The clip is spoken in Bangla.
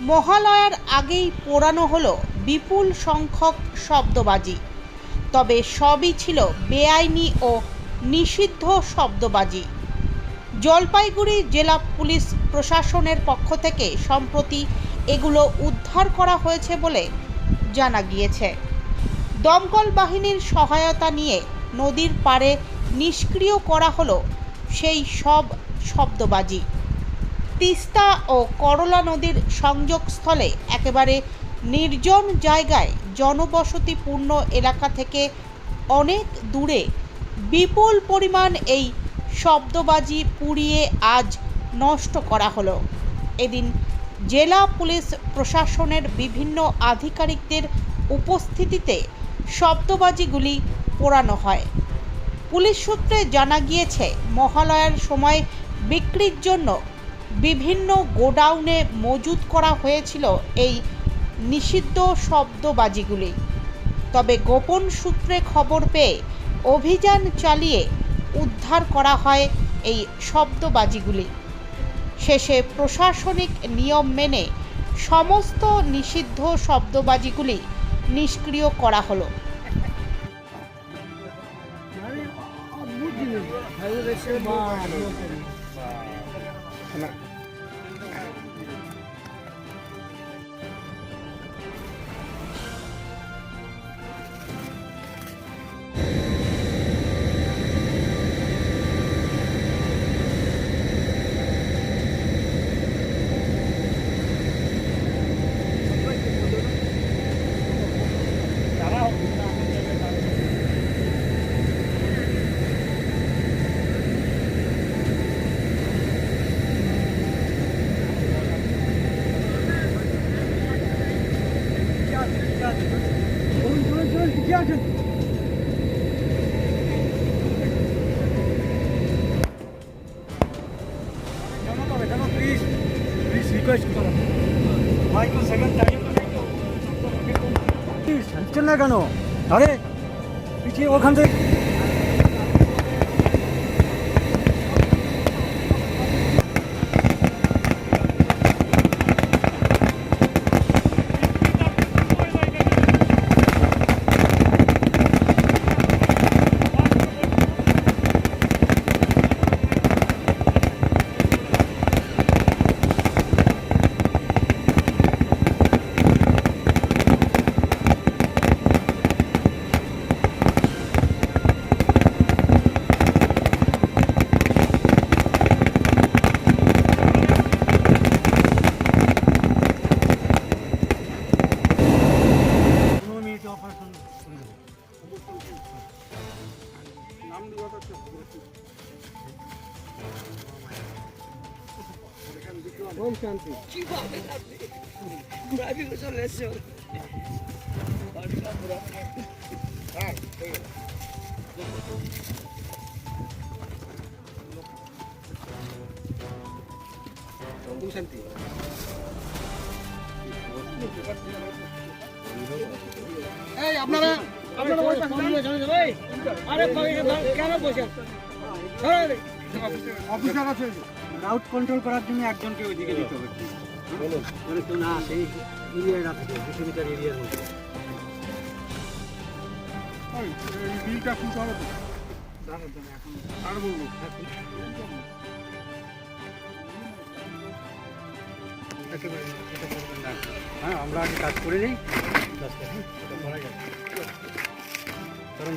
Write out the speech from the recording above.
মহালয়ার আগেই পোড়ানো হলো বিপুল সংখ্যক শব্দবাজি। তবে সবই ছিল বেআইনি ও নিষিদ্ধ শব্দবাজি। জলপাইগুড়ি জেলা পুলিশ প্রশাসনের পক্ষ থেকে সম্প্রতি এগুলো উদ্ধার করা হয়েছে বলে জানা গিয়েছে। দমকল বাহিনীর সহায়তা নিয়ে নদীর পাড়ে নিষ্ক্রিয় করা হলো সেই সব শব্দবাজি। তিস্তা ও করলা নদীর সংযোগস্থলে একেবারে নির্জন জায়গায় জনবসতিপূর্ণ এলাকা থেকে অনেক দূরে বিপুল পরিমাণ এই শব্দবাজি পুড়িয়ে আজ নষ্ট করা হলো। এদিন জেলা পুলিশ প্রশাসনের বিভিন্ন আধিকারিকদের উপস্থিতিতে শব্দবাজিগুলি পোড়ানো হয়। পুলিশ সূত্রে জানা গিয়েছে, মহালয়ার সময় বিক্রির জন্য বিভিন্ন গোডাউনে মজুত করা হয়েছিল এই নিষিদ্ধ শব্দবাজিগুলি। তবে গোপন সূত্রে খবর পেয়ে অভিযান চালিয়ে উদ্ধার করা হয় এই শব্দবাজিগুলি। শেষে প্রশাসনিক নিয়ম মেনে সমস্ত নিষিদ্ধ শব্দবাজিগুলি নিষ্ক্রিয় করা হলো। 看那。হচ্ছে না কেন আরে পিছিয়ে ওখান থেকে পনেরো অপারেশন করে দেবো ওম শান্তি ওম শান্তি এই আপনারা আপনারা ওই পাশে দাঁড়িয়ে চলে যাবে আরে কেন বসে অফিসার আছে রাউট কন্ট্রোল করার জন্য একজনকে ওইদিকে দিতে হবে মানে কেউ না সেই এরিয়ায় না থাকে দুশো মিটার এরিয়ার মধ্যে বিলটা খুলতে হবে তো এখন আর বলব হ্যাঁ আমরা আগে কাজ করে নিই। কারণ